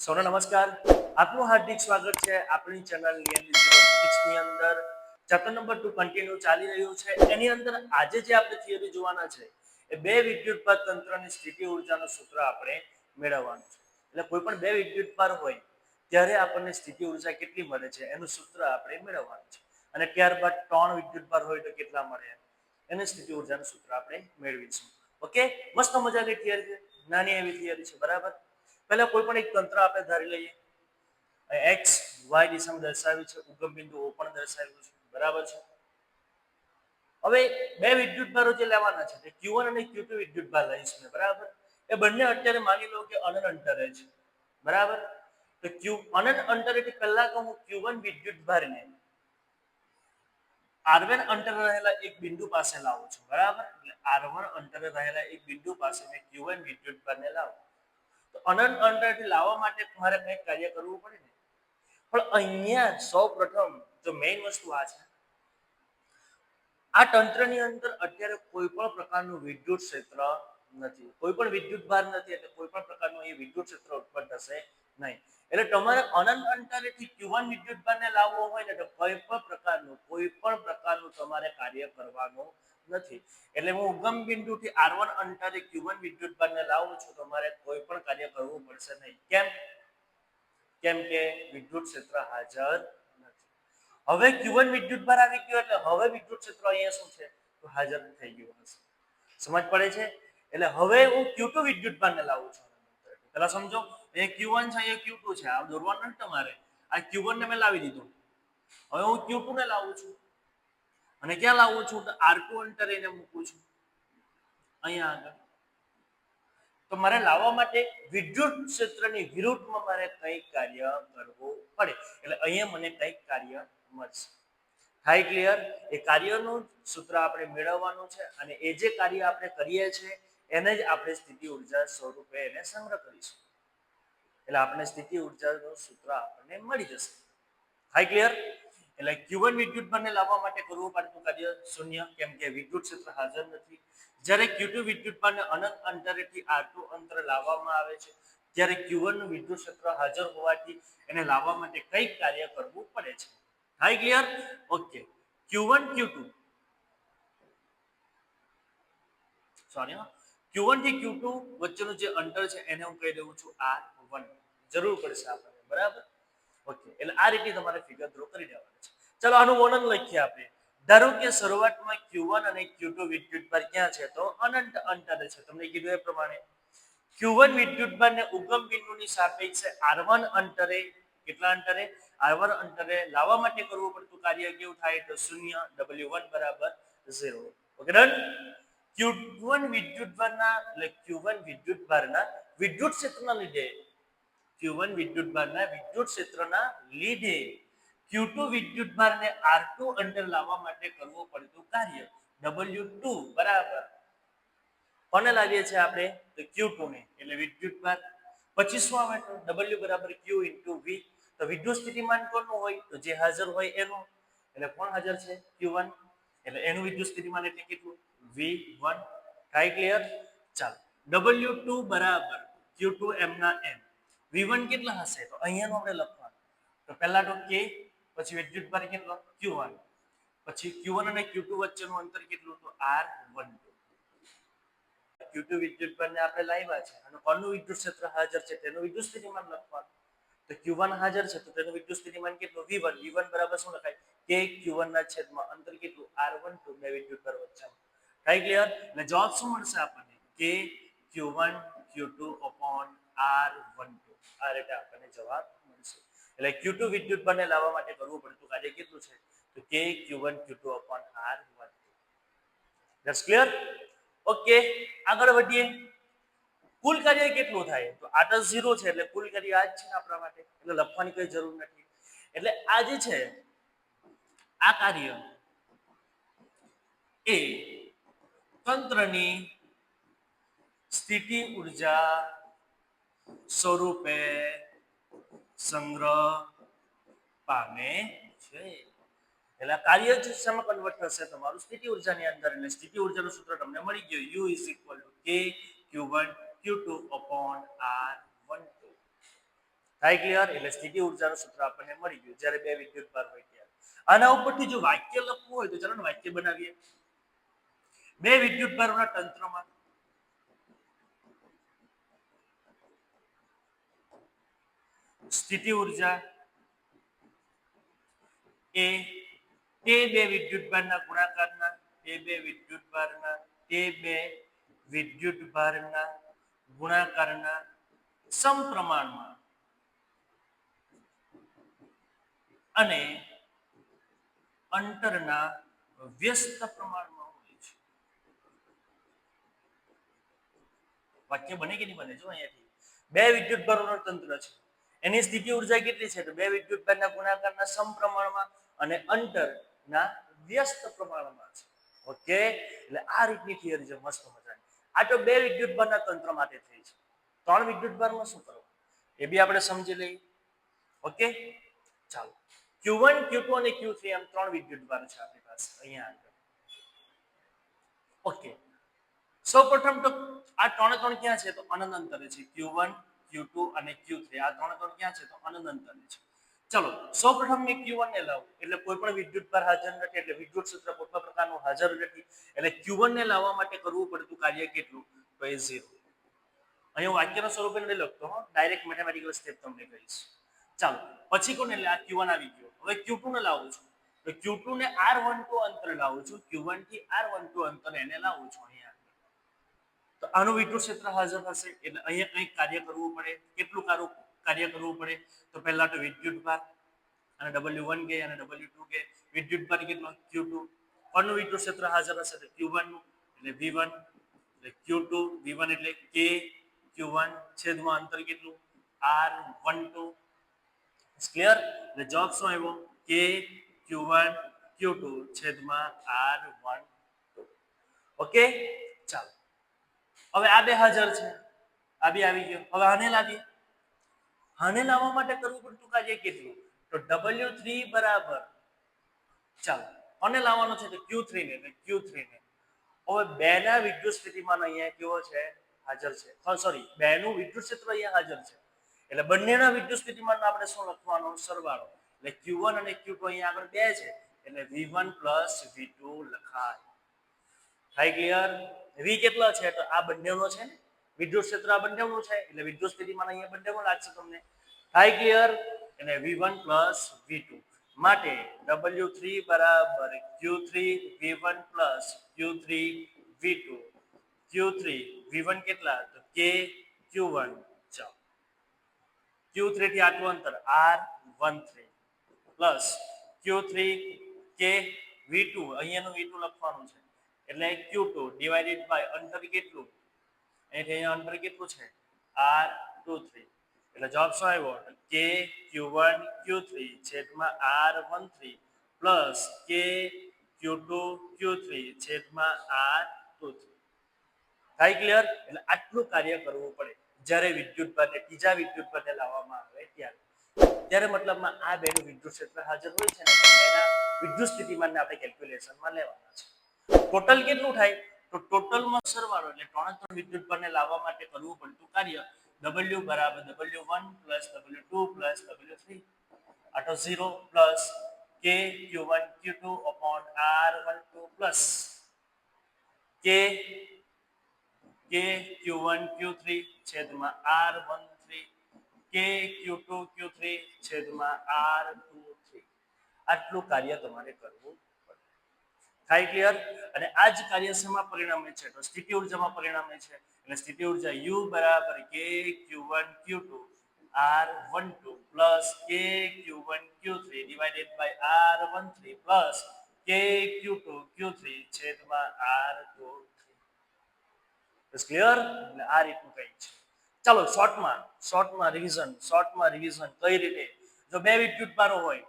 સૌને નમસ્કાર. આપનું હાર્દિક સ્વાગત છે આપણી ચેનલની અંદર ચેપ્ટર નંબર ટુ કન્ટિન્યુ ચાલી રહ્યું છે. એની અંદર આજે જે આપણે થિયરી જોવાના છે, એ બે વિદ્યુત પર તંત્રની સ્થિતિ ઉર્જાનું સૂત્ર આપણે મેળવવાનું છે. એટલે કોઈ પણ બે વિદ્યુત પર હોય, ત્યારે આપણને સ્થિતિ ઊર્જા કેટલી મળે છે, એનું સૂત્ર આપણે મેળવવાનું છે. અને ત્યારબાદ ત્રણ વિદ્યુત પર હોય તો કેટલા મળે, એને સ્થિતિ ઉર્જાનું સૂત્ર આપણે મેળવીશું. ઓકે? મસ્ત મજાની થિયરી છે. નાની એવી થિયરી છે, બરાબર? પહેલા કોઈ પણ એક તંત્ર આપણે ધારી લઈએ. એક્સ વાય દિશામાં દર્શાવ્યું છે ઉગમ બિંદુ ઓ પણ દર્શાવ્યું છે બરાબર છે? હવે બે વિદ્યુત ભારો જે લેવાના છે તે Q1 અને Q2 વિદ્યુત ભાર લઈશ મેં, બરાબર? એ બંને અત્યારે માની લો કે અનંત અંતરે છે બરાબર? તો ક્યુ અનંત અંતરેથી પહેલા તો હું Q1 વિદ્યુત ભારને આરવન અંતરે રહેલા એક બિંદુ પાસે લાવું છું બરાબર? એટલે આરવન અંતરે રહેલા એક બિંદુ પાસે મેં Q1 વિદ્યુત ભારને લાવું. અનંત અંતરથી લાવવા માટે મારે કંઈક કાર્ય કરવું પડે ને. પણ અહીંયા સૌ પ્રથમ જો મેઇન વસ્તુ આ છે. આ તંત્રની અંદર અત્યારે કોઈ પણ પ્રકારનું વિદ્યુત ક્ષેત્ર નથી. કોઈ પણ વિદ્યુત ભાર નથી, એટલે કોઈ પણ પ્રકારનું અહીં વિદ્યુત ક્ષેત્ર ઉત્પન્ન થશે નહીં. એટલે તમારે અનંત અંતરેથી Q1 વિદ્યુત ભારને લાવવો હોય ને તો કોઈ પણ પ્રકારનું, કોઈ પણ પ્રકારનું તમારે કાર્ય કરવાનું નથી. એટલે હું ઉગમ બિંદુથી R1 અંતરે Q1 વિદ્યુત ભારને લાવું છું તો મારે કોઈ પણ કાર્ય કરવું પડશે નહીં. કેમ? કેમ કે વિદ્યુત ક્ષેત્ર હાજર નથી. હવે ક્યુવન વિદ્યુત ભાર આવી ગયો એટલે હવે વિદ્યુત ક્ષેત્ર અહીંયા શું છે? તો હાજર થઈ ગયું હશે. સમજ પડે છે? એટલે હવે હું Q2 વિદ્યુત બારને લાવું છું. પેલા સમજો. એ Q1 છે એ Q2 છે. આ દોરવાનું નથી તમારે. આ Q1 ને મેં લાવી દીધું. હવે હું Q2 ને લાવું છું. અને ક્યાં લાવું છું? તો R2 અંતરે એને મૂકું છું. અહીંયા આગળ. તો મારે લાવવા માટે વિદ્યુત ક્ષેત્રની વિરુદ્ધમાં મારે કંઈક કાર્ય કરવું પડે. એટલે અહીંયા મને કંઈક કાર્ય મળશે. High clear? એ કાર્યનું સૂત્ર આપણે મેળવવાનું છે અને એ જે કાર્ય આપણે કરીએ છીએ, એને જ આપણે સ્થિતિ ઊર્જા સ્વરૂપે એને સંગ્રહ કરીશું. એટલે આપણે સ્થિતિ ઉર્જાનું સૂત્ર આપણને મળી જશે. હાઈ ક્લિયર એટલે ક્યુવન વિદ્યુત બંને લાવવા માટે કરવું પડતું કાર્ય શૂન્ય, કેમ કે વિદ્યુત ક્ષેત્ર હાજર નથી. જ્યારે Q2 વિદ્યુત બંને અનંત અંતરેથી R2 અંતર લાવવામાં આવે છે, ત્યારે ક્યુવનનું વિદ્યુત ક્ષેત્ર હાજર હોવાથી એને લાવવા માટે કંઈક કાર્ય કરવું પડે છે. High clear okay Q1 Q2 sorry ક્યુવનથી Q2 વચ્ચેનું જે અંતર છે, એને હું કહી દઉં છું R1 જરૂર પડશે આપણને, બરાબર? ઓકે એટલે આ રીતે તમારે ફિગર ડ્રો કરી દેવાનું છે. ચલો આનું વર્ણન લખીએ આપણે. ધારો કે શરૂઆતમાં Q1 અને Q2 વિદ્યુત ભાર ક્યાં છે? તો અનંત અંતરે છે. તમને કીધું એ પ્રમાણે. Q1 વિદ્યુત ભારને ઉગમ બિંદુની સાપેક્ષે R1 અંતરે, કેટલા અંતરે? R1 અંતરે લાવવા માટે કરવું પડતું કાર્ય કેવું થાય? તો શૂન્ય W1 બરાબર 0 ઓકે ડન Q1 વિદ્યુત ભારના, એટલે Q1 વિદ્યુત ભારના વિદ્યુત ક્ષેત્રના લીધે Q1 વિદ્યુત ભારના વિદ્યુત ક્ષેત્રના લીધે Q2 વિદ્યુત ભારને R2 અંદર લાવવા માટે કરવું પડતું કાર્ય. W2 બરાબર. કોને લાવીએ છીએ આપણે? તો Q2 ને, એટલે વિદ્યુત ભાર. પછી શું આવે W બરાબર ક્યુ ઇન્ટુ વી તો વિદ્યુત સ્થિતિમાન કોનું હોય? તો જે હાજર હોય એનું. એટલે કોણ હાજર છે? ક્યુ વન એટલે એનું વિદ્યુત સ્થિતિમાન એટલે કેટલું? V1 થાય ક્લિયર ચાલો. W2 બરાબર. Q2 M ના M V1 કેટલા હશે? તો અહીંયાનું આપણે લખવાનું. તો પહેલા તો K પછી વિદ્યુત ભાર કેટલો Q1 પછી Q1 અને Q2 વચ્ચેનું અંતર કેટલું તો R12 Q2 વિદ્યુત ભારને આપણે લાવ્યા છે. અને કોનું વિદ્યુત ક્ષેત્ર હાજર છે? તેનું વિદ્યુત સ્થિતિમાન લખવાનું. તો Q1 હાજર છે. તો તેનું વિદ્યુત સ્થિતિમાન કેટલું? V1 V1 બરાબર શું લખાય? K Q1 ના છેદમાં અંતર કેટલું? R12 બે વિદ્યુત ભાર વચ્ચેનું થાય ક્લિયર એટલે જવાબ શું મળશે આપણને? K Q1 Q2 one R12 આ રીતે આપણને જવાબ મળશે. એટલે Q2 વિદ્યુત ભારને લાવવા માટે કરવું પડતું કાર્ય કેટલું છે? તો K Q1 Q2 upon R12 that's clear okay આગળ વધીએ. કુલ કાર્ય કેટલું થાય? તો આ તો ઝીરો છે, એટલે કુલ કાર્ય આ જ છે આપણા માટે. એટલે લખવાની કોઈ જરૂર નથી. એટલે આ જે છે, આ કાર્ય એ તંત્રની સ્થિતિ ઊર્જા સ્વરૂપે સંગ્રહ પામે છે. એટલે કાર્ય જ શેમાં કન્વર્ટ થશે? તમારું સ્થિતિ ઉર્જાની અંદર. એટલે સ્થિતિ ઉર્જાનું સૂત્ર તમને મળી ગયું. U is equal to K Q one Q two upon R one two થાય ક્લિયર એટલે સ્થિતિ ઉર્જાનું સૂત્ર આપણને મળી ગયું. જ્યારે બે વિદ્યુત ભાર હોય ત્યારે. આના ઉપરથી જો વાક્ય લખવું હોય તો ચાલો વાક્ય બનાવીએ. બે વિદ્યુત ભારોના તંત્રમાં સ્થિતિ ઊર્જા એ તે બે વિદ્યુતભારના ગુણાકારના, તે બે વિદ્યુતભારના, તે બે વિદ્યુતભારના ગુણાકારના સમપ્રમાણમાં. અને અંતરના વ્યસ્ત પ્રમાણમાં હોય છે. વાક્ય બને કે નહીં બને? જો અહીંયાથી. બે વિદ્યુતભારોનું તંત્ર છે. એની સ્થિતિ ઊર્જા કેટલી છે? તો બે વિદ્યુતભારના ગુણાકારના સમપ્રમાણમાં અને અંતરના વ્યસ્ત પ્રમાણમાં છે. ઓકે? એટલે આ રીતની થિયરી છે. મસ્ત મજાની. આ તો બે વિદ્યુતભારના તંત્ર માટે થઈ છે. ત્રણ વિદ્યુતભારમાં શું કરવું? એ બી આપણે સમજી લઈએ. ઓકે? ચાલો. Q1 Q2 અને Q3 એમ ત્રણ વિદ્યુતભાર છે આપણી પાસે. અહીંયા આગળ. ઓકે. સૌપ્રથમ તો આ ત્રણે ત્રણ ક્યાં છે? તો અનંત અંતરે છે. Q1 Q2 અને Q3 આ ત્રણ કણ ક્યાં છે? તો અનંત અંતરે છે. ચલો, સૌપ્રથમ મેં Q1 ને લાવું. એટલે કોઈ પણ વિદ્યુત પર હાજર નથી, એટલે વિદ્યુત ક્ષેત્ર કોઈ પણ પ્રકારનું હાજર નથી. એટલે Q1 ને લાવવા માટે કરવું પડતું કાર્ય કેટલું? તો એ ઝીરો અહીં હું વાક્યના સ્વરૂપે નથી લખતો હો ડાયરેક્ટ મેથેમેટિકલ સ્ટેપ તમને કહીશ. ચાલો, પછી કોને એટલે આ Q1 આવી ગયો. હવે Q2 ને લાવું છું. તો Q2 ને R12 અંતર લાવું છું. Q1 થી R12 અંતર એને લાવું છું અહીંયા. તો આનું વિદ્યુત ક્ષેત્ર હાજર હશે. એટલે અહીંયા કંઈક કાર્ય કરવું પડે. કેટલું કારું કાર્ય કરવું પડે? તો પહેલા તો વિદ્યુત ભાર અને ડબલ્યુ વન કે અને ડબલ્યુ ટુ કે વિદ્યુત ભાર કેટલો? Q2 કોનું વિદ્યુત ક્ષેત્ર હાજર હશે? તો Q1 નું. એટલે V1 એટલે Q2 V1 એટલે કે ક્યુ વન છેદમાં અંતર કેટલું? R12 ક્લિયર એટલે જવાબ શું આવ્યો? કે ક્યુ વન ક્યુ ટુ છેદમાં R12 ઓકે ચાલો. હવે આ બે હાજર છે. આ બી આવી ગયો. હવે આને લાવીએ. આને લાવવા માટે કરવું પડતું કાર્ય કેટલું? તો ડબલ્યુ થ્રી બરાબર. ચાલો આને લાવવાનો છે? તો Q3 ને ક્યુ થ્રી ને. હવે બે ના વિદ્યુત સ્થિતિમાન અહીંયા કેવો છે? હાજર છે. સોરી બે નું વિદ્યુત ક્ષેત્ર અહીંયા હાજર છે. એટલે બંનેના વિદ્યુત સ્થિતિમાન આપણે શું લખવાનો? સરવાળો. એટલે Q1 અને Q2 અહીંયા આગળ બે છે. એટલે V1 V2 લખાય. થાય ક્લિયર વી કેટલો છે? તો આ બંનેનો છે વિદ્યુત ક્ષેત્ર આ બંનેનું છે? એટલે વિદ્યુત સ્થિતિમાન અહીંયા બંનેનું લાગશે તમને. થાય ક્લિયર એટલે V1 V2 માટે W3 બરાબર Q3 V1 Q3 V2 Q3 V1 કેટલા? તો K Q1 ચાલો. Q3 થી આટલું અંતર R13 plus Q3 K V2 અહીંયાનું V2 લખવાનું છે. એટલે Q2 ડિવાઇડેડ બાય અંતર કેટલું? અહીંથી અહીંયા અંતર કેટલું છે? R23 એટલે જવાબ શું આવ્યો? K Q1 Q3 છેદમાં R13 plus K Q2 Q3 છેદમાં R23 થાય ક્લિયર એટલે આટલું કાર્ય કરવું પડે. જ્યારે વિદ્યુત પરને ત્રીજા વિદ્યુત પરને લાવવામાં આવે ત્યારે. ત્યારે મતલબમાં આ બેનું વિદ્યુત ક્ષેત્ર હાજર હોય છે ને? એના વિદ્યુત સ્થિતિમાનને આપણે કેલ્ક્યુલેશનમાં લેવાના છે. ટોટલ કેટલું થાય? તો ટોટલમાં સરવાળો એટલે ત્રણે ત્રણ વિદ્યુત ભારને લાવવા માટે કરવું પડતું કાર્ય. W બરાબર W1 plus W2 plus W3 આ તો 0 plus K Q1 Q2 upon R12 plus K K Q1 Q3 છેદમાં R13 K Q2 Q3 છેદમાં R23 આટલું કાર્ય તમારે કરવું થાય ક્લિયર અને આ જ કાર્ય શેમાં પરિણામે છે. તો સ્થિતિ ઉર્જામાં પરિણામે છે. એટલે સ્થિતિ ઊર્જા U બરાબર K Q1 Q2 R12 plus K Q1 Q3 three plus R13 Q K Q2 Q3 છેદમાં R23 ઇઝ ક્લિયર એટલે આ રીતનું કંઈ છે. ચાલો શોર્ટમાં શોર્ટમાં રિવિઝન શોર્ટમાં રિવિઝન કઈ રીતે? જો બે વિદ્યુત બારો હોય,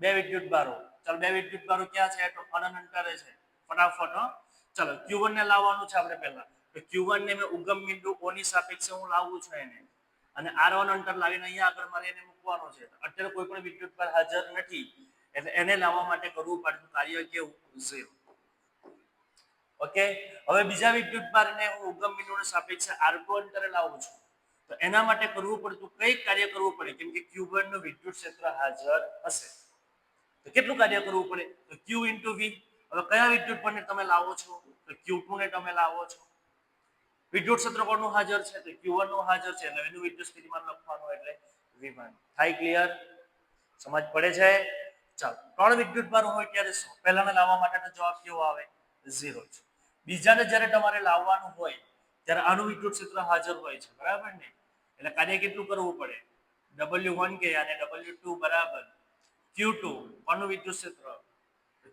બે વિદ્યુત ભારો ચાલો બે વિદ્યુત ભારો ક્યાં છે? તો અનંત અંતરે છે. ફટાફટ ચાલો Q1 ને લાવવાનું છે આપણે પહેલા. તો Q1 ને મેં ઉગમ બિંદુ O ની સાપેક્ષે હું લાવું છું એને. અને R1 અંતર લાવીને અહીંયા આગળ મારે એને મૂકવાનો છે. અત્યારે કોઈ પણ વિદ્યુત ભાર હાજર નથી. એટલે એને લાવવા માટે કરવું પડતું કાર્ય કેવું? ઝીરો ઓકે હવે બીજા વિદ્યુત ભારને હું ઉગમ બિંદુને સાપેક્ષે R2 અંતરે લાવું છું. તો એના માટે કરવું પડતું, કઈ કાર્ય કરવું પડે? કેમ કે Q1 નું વિદ્યુત ક્ષેત્ર હાજર હશે. તો કેટલું કાર્ય કરવું પડે? તો ક્યુ ઇન્ટુ વી હવે કયા વિદ્યુત પણ તમે લાવો છો? તો Q2 ને તમે લાવો છો. વિદ્યુત ક્ષેત્ર કોનું હાજર છે? તો Q1 નું હાજર છે. એટલે એનું વિદ્યુત સ્થિતિમાન લખવાનું એટલે વિમાન. થાય ક્લિયર સમજ પડે છે? ચાલો. ત્રણ વિદ્યુત ભાર હોય ત્યારે શું પહેલાને લાવવા માટેનો જવાબ કેવો આવે? ઝીરો છે. બીજાને જ્યારે તમારે લાવવાનું હોય, ત્યારે આનું વિદ્યુત ક્ષેત્ર હાજર હોય છે. બરાબર ને? એટલે કાર્ય કેટલું કરવું પડે? ડબલ્યુ વન કે અને ડબલ્યુ ટુ બરાબર. ક્યુ ટુ કોનું વિદ્યુત ક્ષેત્ર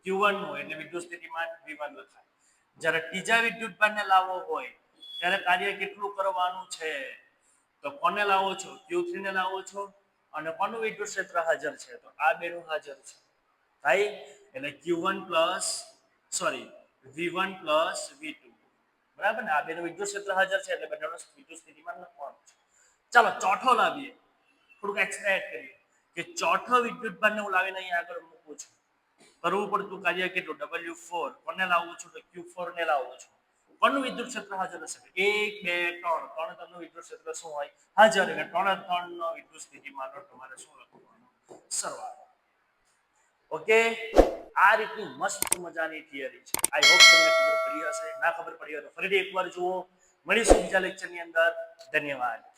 ક્યુ વનનું એટલે વિદ્યુત સ્થિતિમાન વી વન લખાય જ્યારે ત્રીજા વિદ્યુત ભારને લાવવો હોય, ત્યારે કાર્ય કેટલું કરવાનું છે? તો કોને લાવો છો? ક્યુ થ્રી ને લાવો છો અને કોનું વિદ્યુત ક્ષેત્ર હાજર છે? તો આ બેનું હાજર છે. થાય એટલે Q one plus sorry V one plus V two બરાબર ને? આ બેનું વિદ્યુત ક્ષેત્ર હાજર છે એટલે બંનેનો વિદ્યુત સ્થિતિમાન લખવાનું છે? ચાલો ચોથો લાવીએ. થોડુંક એક્સપ્લેન કરીએ. કે ચોથો વિદ્યુત ભારને હું લાવીને અહીંયા આગળ મૂકું છું. કરવું પડતું કાર્ય કેટલું? ડબલ્યુ ફોર કોને લાવું છું તો ક્યુ ફોર ને લાવવું છું. કોનું વિદ્યુત ક્ષેત્ર હાજર હશે? એક, બે, ત્રણ. ત્રણ ત્રણનું વિદ્યુત ક્ષેત્ર શું હોય? હાજર. એટલે ત્રણ ત્રણ નો વિદ્યુત સ્થિતિમાન તમારે શું લખવાનું? સરવાળો. ઓકે આ રીતની મસ્ત મજાની થિયરી છે. આઈ હોપ તમને ખબર પડી હશે. ના ખબર પડી હોય તો ફરીથી એકવાર જુઓ. મળીશું બીજા લેક્ચરની અંદર. ધન્યવાદ.